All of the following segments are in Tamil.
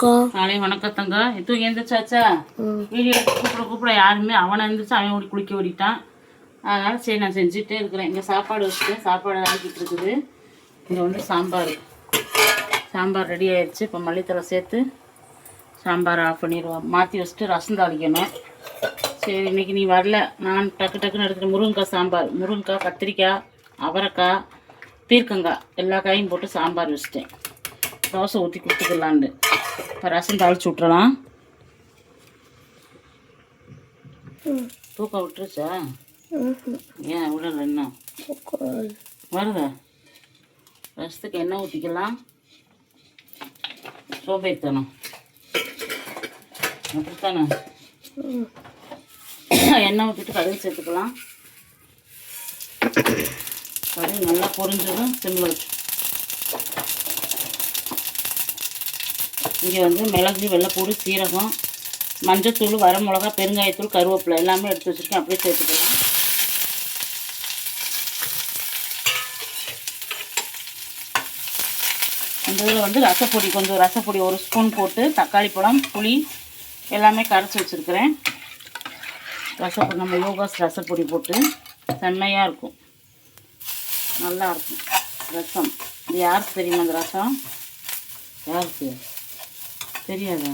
வணக்கம்க்கா காலை வணக்கத்தங்க. தூங்கி எழுந்திரிச்சாச்சா ம். வீடியோ கூப்பிட கூப்பிட யாருமே அவனை எழுந்திரிச்சு அவன் ஓடி குளிக்க ஓடிட்டான். அதனால சரி நான் செஞ்சுட்டே இருக்கிறேன். இங்கே சாப்பாடு வச்சுட்டு சாப்பாடு ஆக்கிட்டு இருக்குது. இங்கே வந்து சாம்பார். சாம்பார் ரெடி ஆயிடுச்சு இப்போ மல்லித்தலை சேர்த்து சாம்பார் ஆஃப் பண்ணிடுவோம். மாற்றி வச்சுட்டு ரசம் தாளிக்கணும். சரி இன்னைக்கு நீ வரல. நான் டக்கு டக்குன்னு எடுத்துட்டு முருங்கைக்காய் சாம்பார். முருங்கைக்காய் கத்திரிக்காய் அவரைக்காய் பீர்க்கங்காய். எல்லா காயும் போட்டு சாம்பார் வச்சிட்டேன். தோசை ஊற்றி கொடுத்துக்கலான்னு இப்போ ரசம் தாளிச்சு விட்றலாம் தூக்கம் விட்டுருச்சா? ஏன் விடல இன்னும் வருதா? ரசத்துக்கு எண்ணெய் ஊற்றிக்கலாம் சோம்பேறித்தனம். அப்படித்தானே? எண்ணெய் ஊற்றிட்டு கடுகு சேர்த்துக்கலாம். கடுகு நல்லா பொரிஞ்சதும் சிம்மில் வச்சு இங்கே வந்து மிளகு வெள்ளைப்பூடு சீரகம் மஞ்சத்தூள் வரமிளகா பெருங்காயத்தூள் கருவேப்பிலை எல்லாமே எடுத்து வச்சுருக்கேன். அப்படியே சேர்த்துக்கலாம். இந்த இதில் வந்து ரசப்பொடி கொஞ்சம் ரசப்பொடி ஒரு ஸ்பூன் போட்டு தக்காளி பழம் புளி எல்லாமே கரைச்சி வச்சுருக்கிறேன். ரசப்பொடி நம்ம யோகாஸ் ரசப்பொடி போட்டு செம்மையாக இருக்கும். நல்லாயிருக்கும் ரசம். இது யாருக்கு தெரியுமா அந்த ரசம்? யாருக்கு? தெரியாதா?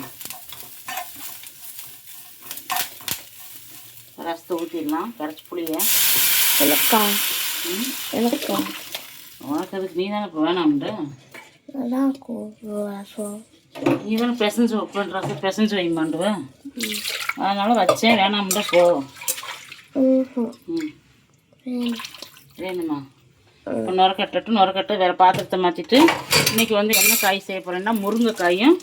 ரசத்தை ஊற்றிடலாம் கரைச்சி புளியை. எனக்கா? எனக்கா? உனக்கு அதுக்கு நீ தானே இப்போ ரசம் நீ தானே பிசைஞ்சு வைப்பேன் ரசம் பிசைஞ்சு வைமாண்டுவேன் அதனால் வச்சேன் வேணாம்ன்ற போ. ம். வேணுமா? இப்போ நுரக்கட்டு நுரக்கட்டு வேறு பாத்திரத்தை மாற்றிட்டு இன்றைக்கி வந்து என்ன காய் செய்ய போகிறேன்னா முருங்கைக்காயும்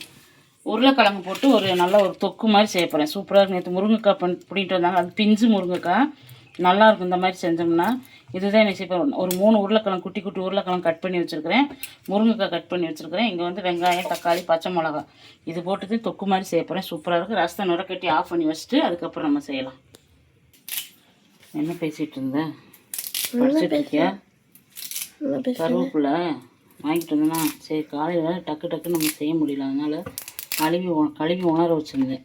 உருளைக்கிழங்கு போட்டு ஒரு நல்ல ஒரு தொக்கு மாதிரி செய்ய போகிறேன் சூப்பராக இருக்கும். நேற்று முருங்கைக்காய் பண் பிடிட்டு வந்தாங்க. அது பிஞ்சு முருங்கைக்காய். நல்லா இருக்கும் இந்த மாதிரி செஞ்சோம்னா. இதுதான் எனக்கு போறேன். ஒரு மூணு உருளைக்கிழங்கு குட்டி குட்டி உருளைக்கிழங்கு கட் பண்ணி வச்சுருக்கிறேன். முருங்கைக்காய் கட் பண்ணி வச்சுருக்கிறேன். இங்கே வந்து வெங்காயம் தக்காளி பச்சை மிளகா இது போட்டுட்டு தொக்கு மாதிரி செய்ய போகிறேன் சூப்பராக இருக்குது ரசத்தை நுரக்கட்டி ஆஃப் பண்ணி வச்சுட்டு அதுக்கப்புறம் நம்ம செய்யலாம். என்ன பேசிகிட்டு இருந்தேன் படிச்சுட்டு இருக்கியா? என்ன பேச- கருவேப்பிலை வாங்கிட்டு வந்தேன்னா சரி காலையில் டக்கு டக்குன்னு நம்ம செய்ய முடியல. அதனால் கழுவி கழுவி உணர வச்சுருந்தேன்.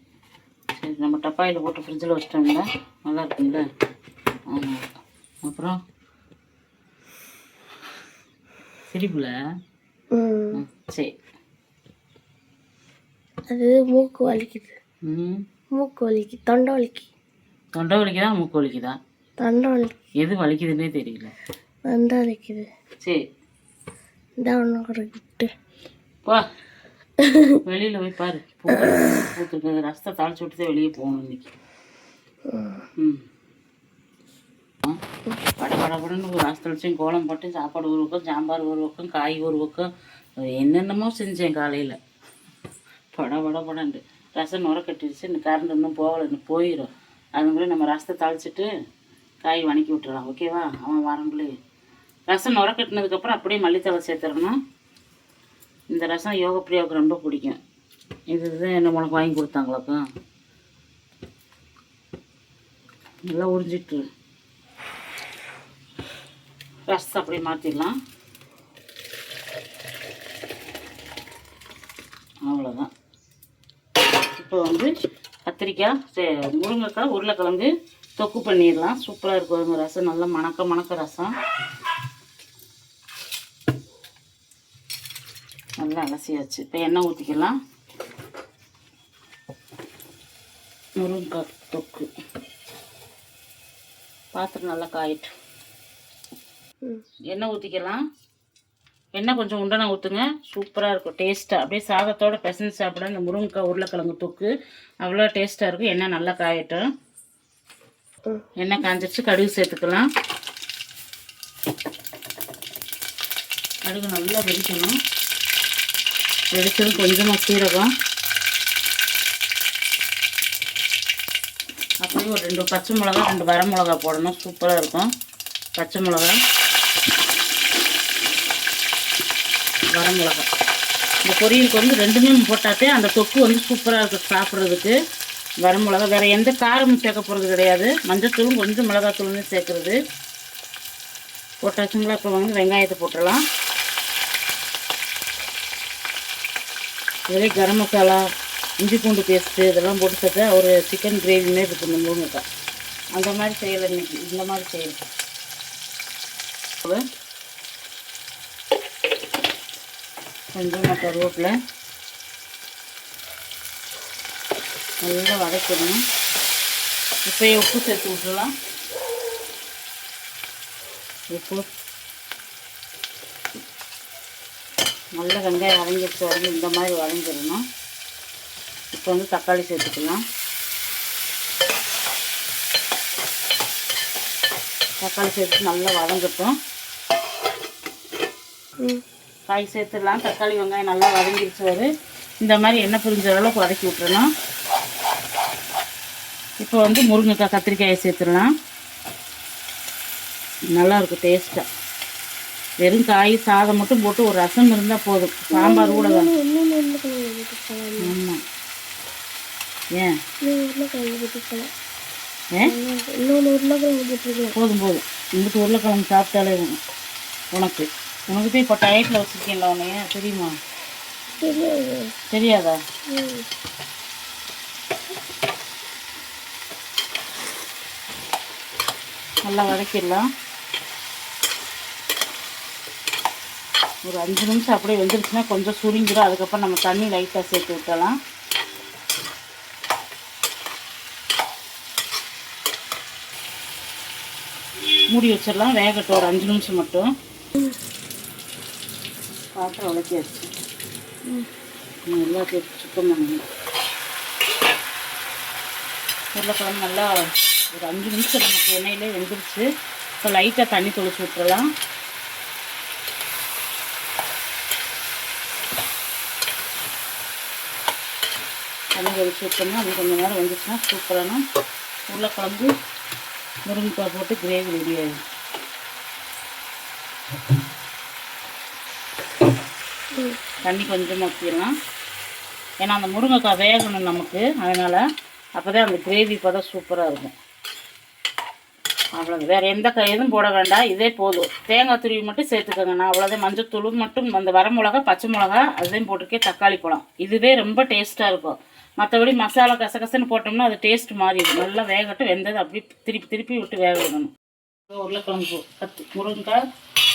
சரி நம்ம டப்பாயில் போட்டு ஃப்ரிட்ஜில் வச்சிட்டோம்ல நல்லா இருக்குங்கள ஆமாம் அப்புறம்? சிரிப்புல? சரி. அது மூக்கு வலிக்குது. ம். மூக்கு வலிக்கு தொண்டை வலிக்கு. தொண்டை வலிக்குதா மூக்கு வலிக்குதா? தொண்டை வலிக்கு. எது வலிக்குதுன்னே தெரியல. தொண்டை வலிக்குது. சரி. இந்த ஒன்று கொடுக்கிட்டு போ. வெளியில் போய் பாரு. பூத்துருக்கு. ரசத்தை தாளிச்சு விட்டுதான் வெளியே போகணும் இன்னைக்கு. ம். ஆ, பட பட ஒரு ரசத்தை வச்சும் கோலம் போட்டு சாப்பாடு ஒரு பக்கம் சாம்பார் ஒரு பக்கம் காய் ஒரு பக்கம். என்னென்னமோ செஞ்சேன் காலையில். பட பட படண்டு ரசம் நுர கட்டிடுச்சு. இந்த கரண்ட் இன்னும் போகலை. இன்னும் போயிடும் அதுக்குள்ளே நம்ம ரசத்தை தாளிச்சிட்டு காய் வணக்கி விட்டுறலாம். ஓகேவா? அவன் வரங்குள்ளே ரசம் நுர கட்டினதுக்கப்புறம் அப்படியே மல்லித்தலை சேர்த்துடணும். இந்த ரசம் யோக பிரியாவுக்கு ரொம்ப பிடிக்கும். இதுதான் என்ன உனக்கு வாங்கி கொடுத்தாங்களாக்கா நல்லா உறிஞ்சிட்டு ரசத்தை அப்படியே மாற்றிடலாம் அவ்வளோதான் இப்போ வந்து கத்திரிக்காய் சே- முருங்கைக்காய் உருளைக்கிழங்கு தொக்கு பண்ணிடலாம். சூப்பராக இருக்கும் ரசம். நல்லா மணக்க மணக்க ரசம். நல்லா அலசியாச்சு. இப்போ எண்ணெய் ஊற்றிக்கலாம் முருங்கைக்காய் தொக்கு. பாத்திரம் நல்லா காயிட்டு எண்ணெய் ஊற்றிக்கலாம் எண்ணெய் கொஞ்சம் உண்டனை ஊற்றுங்க சூப்பராக இருக்கும். டேஸ்ட்டாக அப்படியே சாதத்தோட பிசைஞ்சு சாப்பிட இந்த முருங்கைக்காய் உருளைக்கிழங்கு தொக்கு அவ்வளோ டேஸ்ட்டாக இருக்கும். எண்ணெய் நல்லா காயட்டும். எண்ணெய் காஞ்சிடுச்சு கடுகு சேர்த்துக்கலாம். கடுகு நல்லா வெடிக்கணும் வெடிச்சதும் கொஞ்சமாக சீரகம். அப்படியே ஒரு ரெண்டு பச்சை மிளகா ரெண்டு வர மிளகா போடணும். சூப்பராக இருக்கும். பச்சை மிளகா வர மிளகா. இந்த பொரியலுக்கு வந்து ரெண்டுமே போட்டாத்தே அந்த தொக்கு வந்து சூப்பராக இருக்கும் சாப்பிட்றதுக்கு. வர மிளகா வேறு எந்த காரமும் சேர்க்க போகிறது கிடையாது. மஞ்சத்தூளும் கொஞ்சம் மிளகாத்தூளுமே சேர்க்குறது. போட்டாச்சுங்களா? இப்போ வந்து வெங்காயத்தை போட்டுடலாம். இதிலே கரம் மசாலா இஞ்சி பூண்டு பேஸ்ட்டு இதெல்லாம் போட்டு சேர்த்தா ஒரு சிக்கன் கிரேவி மாரி இருக்கும் இந்த முருங்கைக்காய் அந்த மாதிரி செய்யலை இன்றைக்கி இந்த மாதிரி செய்யலாம் கொஞ்சமாக கருவேப்பிலை. நல்லா வதக்கணும் இப்போ உப்பு சேர்த்து விட்டுலாம் உப்பு. நல்ல வெங்காயம் வதங்கிடுச்சு வரைக்கும் இந்த மாதிரி வதங்கிடணும் இப்போ வந்து தக்காளி சேர்த்துக்கலாம். தக்காளி சேர்த்து நல்லா வதங்கட்டும். காய் சேர்த்துடலாம். தக்காளி வெங்காயம் நல்லா வதங்கிடுச்சு வரு இந்த மாதிரி எண்ணெய் பிரிஞ்ச அளவுக்கு வதக்கி விட்டுறணும். இப்போ வந்து முருங்கைக்காய் கத்திரிக்காயை சேர்த்துடலாம். நல்லா இருக்கும் டேஸ்ட்டாக வெறும் காய் சாதம் மட்டும் போட்டு ஒரு ரசம் இருந்தால் போதும். சாம்பார் கூட போட்டுக்கலாம் ஆமாம் ஏன்? போதும் போதும். இங்கிட்டு உருளைக்கிழங்கு சாப்பிட்டாலே உனக்கு உனக்கு. தான் இப்போ டயட்டில் வச்சுருக்கேன்ல உன்னைய? தெரியுமா? தெரியாது. நல்லா வதக்கிடலாம். ஒரு அஞ்சு நிமிஷம் அப்படியே வெந்துருச்சுன்னா கொஞ்சம் சுருங்கிடும். அதுக்கப்புறம் நம்ம தண்ணி லைட்டாக சேர்த்து விட்டலாம் மூடி வச்சிடலாம். வேகட்டும். ஒரு அஞ்சு நிமிஷம் மட்டும். பாத்திரம் விளக்கியாச்சு ம் எல்லாத்தையும் சுத்தம் பண்ணணும். உருளைக்கிழங்கு நல்லா ஒரு அஞ்சு நிமிஷம் நமக்கு எண்ணெயிலே வெந்துருச்சு. இப்போ லைட்டாக தண்ணி தொளிச்சு விட்டுறலாம் தண்ணி வச்சு விட்டோம்னா அது கொஞ்சம் நேரம் வந்துச்சுன்னா சூப்பரான உருளைக்கிழங்கு முருங்கைக்காய் போட்டு கிரேவி ரெடி ஆகும் தண்ணி கொஞ்சம் ஊற்றிடலாம் ஏன்னா அந்த முருங்கைக்காய் வேகணும் நமக்கு அதனால் அப்போ தான் அந்த கிரேவி பதம் சூப்பராக இருக்கும். அவ்வளோ வேறு எந்த எதுவும் போட வேண்டாம். இதே போதும். தேங்காய் துருவி மட்டும் சேர்த்துக்கோங்க. நான் அவ்வளோதான் மஞ்சத்தூள் மட்டும் அந்த வரமிளகா பச்சை மிளகா அதையும் போட்டிருக்கேன் தக்காளி பழம் இதுவே ரொம்ப டேஸ்ட்டாக இருக்கும். மற்றபடி மசாலா கசகசன்னு போட்டோம்னா அது டேஸ்ட் மாறிடும். நல்லா வேகட்டும் வெந்தது அப்படியே திருப்பி திருப்பி விட்டு வேக விடணும் உருளைக்கிழங்கு கத்து முருங்கைக்காய்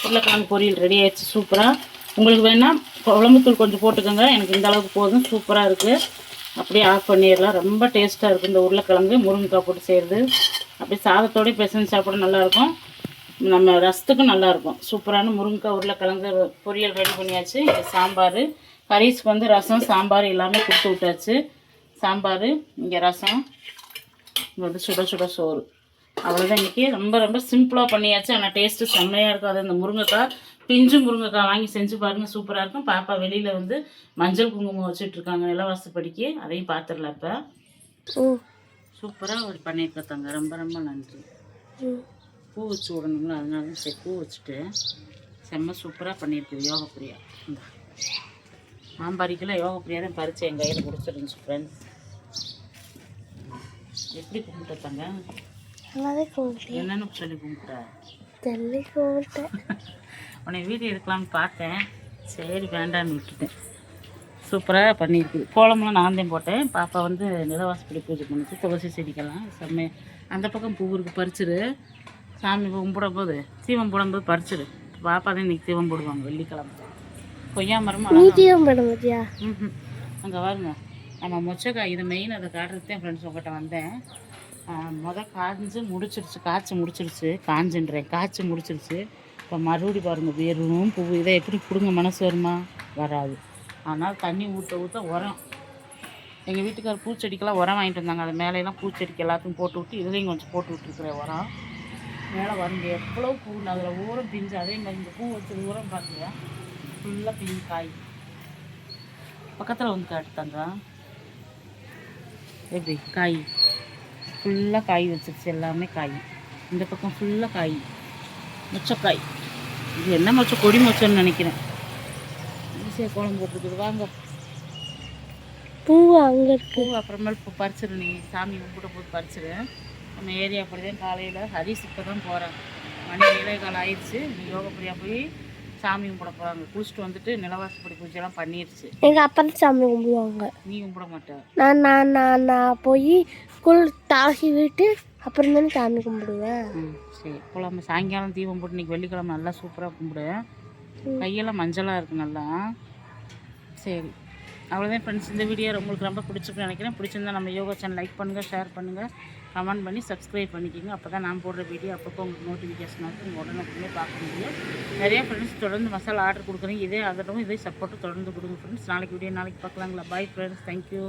உருளைக்கிழங்கு பொரியல் ரெடி ஆயிடுச்சு சூப்பராக உங்களுக்கு வேணால் குழம்புத்தூள் கொஞ்சம் போட்டுக்கோங்க. எனக்கு இந்த அளவுக்கு போதும் சூப்பராக இருக்குது அப்படியே ஆஃப் பண்ணிடலாம். ரொம்ப டேஸ்ட்டாக இருக்கும் இந்த உருளைக்கிழங்கு முருங்கைக்காய் போட்டு செய்கிறது அப்படியே சாதத்தோடய பிசைஞ்சு சாப்பிட நல்லாயிருக்கும் நம்ம ரசத்துக்கும் நல்லாயிருக்கும் சூப்பரான முருங்கைக்காய் உருளைக்கிழங்கு பொரியல் ரெடி பண்ணியாச்சு. சாம்பார். கரீஸ்க்கு வந்து ரசம் சாம்பார் எல்லாமே கொடுத்து விட்டாச்சு. சாம்பார் இங்கே ரசம் இங்கே வந்து சுட சுட சோறு. அவ்வளோதான் இன்றைக்கி ரொம்ப ரொம்ப சிம்பிளாக பண்ணியாச்சு. ஆனால் டேஸ்ட்டு செம்மையாக இருக்கும் அது இந்த முருங்கைக்காய் பிஞ்சு முருங்கைக்காய் வாங்கி செஞ்சு பாருங்கள் சூப்பராக இருக்கும். பாப்பா வெளியில் வந்து மஞ்சள் குங்குமம் வச்சுட்டு இருக்காங்க நிலவாசப்படிக்கு. அதையும் பார்த்துடலாம் இப்போ. ம் சூப்பராக ஒரு பண்ணியிருக்கத்தாங்க ரொம்ப ரொம்ப நன்றி. பூ வச்சு விடணும்ல அதனால தான் சரி பூ வச்சுட்டு செம்ம சூப்பராக பண்ணியிருக்குது யோக பிரியா இந்த. மாம்பாரிக்கெல்லாம் யோக பிரியா தான் பறித்து என் கையில் கொடுத்துருந்துச்சு ஃப்ரெண்ட்ஸ் எப்படி கும்பிட்டுத்தாங்க நல்லாவே கும்பிட்டேன். என்னன்னு சொல்லி கும்பிட்டா தெல்லி கும்பிட்டேன். உன்னை வீடியோ எடுக்கலாம்னு பார்த்தேன். சரி வேண்டான்னு விட்டுட்டேன். சூப்பராக பண்ணியிருக்குது கோலம்லாம் நான் தான் போட்டேன். பாப்பா வந்து நிலவாசப்படி பூஜை பண்ணுச்சு. துளசி செடிக்கெல்லாம். செம்ம அந்த பக்கம் பூ இருக்கு பறிச்சிரு. சாமி கும்பிடும் போது தீபம் போடும்போது பறிச்சிரு. பாப்பா தான் இன்னைக்கு தீபம் போடுவாங்க வெள்ளிக்கிழமை. கொய்யா மரம் அழகா மீதியம் படம் பார்த்தியா ம் அங்கே பாருங்க. ஆமாம் மொச்சக்காய் இது மெயின் அதை காட்டுறது தான் ஃப்ரெண்ட்ஸ் உங்கள்கிட்ட வந்தேன். மொதல் காய்ஞ்சு முடிச்சிருச்சு காய்ச்சி முடிச்சிருச்சு காஞ்சுன்றேன். காய்ச்சி முடிச்சிருச்சு. இப்போ மறுபடி பாருங்கள் வெறும் பூ. இதை எப்படி பிடுங்க மனசு வருமா? வராது. ஆனால் தண்ணி ஊற்ற ஊற்ற உரம். எங்கள் வீட்டுக்கார பூச்செடிக்கெல்லாம் உரம் வாங்கிட்டு வந்தாங்க. அது மேலேலாம் பூச்செடிக்கு எல்லாத்தையும் போட்டு விட்டு இதுலேயும் கொஞ்சம் போட்டு விட்டுருக்குறேன் உரம். மேலே வருங்க எவ்வளோ பூ அதில் ஊரம் பிஞ்சு அதே மாதிரி இந்த பூ வச்சது ஊரம் பார்த்தியா ஃபுல்லாக பிஞ்சு காய் பக்கத்தில் வந்து காட்டுத்தாங்க எப்படி? காய். ஃபுல்லாக காய் வச்சிருச்சு எல்லாமே காய். இந்த பக்கம் ஃபுல்லாக காய். மொச்சக்காய். இது என்ன மொச்ச? கொடி மொச்சன்னு நினைக்கிறேன். ஈஸியாக குழம்பு போட்டுருக்குது. வாங்க. பூ அங்கே இருக்கு. பூ அப்புறமேல் இப்போ பறிச்சிரு நீ. சாமி கும்பிட போது பறிச்சிரு. நம்ம ஏரியா அப்படி தான் காலையில். ஹரிஸ் இப்போ தான் போகிறேன் மணி ஏழே கால் ஆயிடுச்சு. நீ யோகா பிரியா போய் சாமி கும்பிட போகிறாங்க குளிச்சுட்டு வந்துட்டு நிலவாசப்படி பூஜைலாம் பண்ணிடுச்சு எங்கள் அப்பா தான் சாமி கும்பிடுவாங்க. நீ கும்பிட மாட்டே. நான் நான் நான் நான் போய் குள் தாசி விட்டு அப்புறம் தானே சாமி கும்பிடுவேன். ம் சரி. போலாமா. சாயங்காலம் தீபம் போட்டு இன்னைக்கு வெள்ளிக்கிழமை நல்லா சூப்பராக கும்பிடு. கையெல்லாம் மஞ்சளாக இருக்கு நல்லா. சரி. அவ்வளோதான் ஃப்ரெண்ட்ஸ் இந்த வீடியோ உங்களுக்கு ரொம்ப பிடிச்சிருக்குன்னு நினைக்கிறேன். பிடிச்சிருந்தா நம்ம யோகா சேனல் லைக் பண்ணுங்கள் ஷேர் பண்ணுங்கள் கமெண்ட் பண்ணி சப்ஸ்கிரைப் பண்ணிக்கோங்க. அப்போ தான் நான் போடுற வீடியோ அப்பப்போ உங்களுக்கு நோட்டிஃபிகேஷன் வந்து உங்கள் உடனே பார்க்க முடியும். நிறைய ஃப்ரெண்ட்ஸ் தொடர்ந்து மசாலா ஆர்டர் கொடுக்குறீங்க. இதே ஆதரவும் இதே சப்போர்ட்டும் தொடர்ந்து கொடுங்க ஃப்ரெண்ட்ஸ் நாளைக்கு வீடியோ நாளைக்கு பார்க்கலாங்களா? Bye friends thank you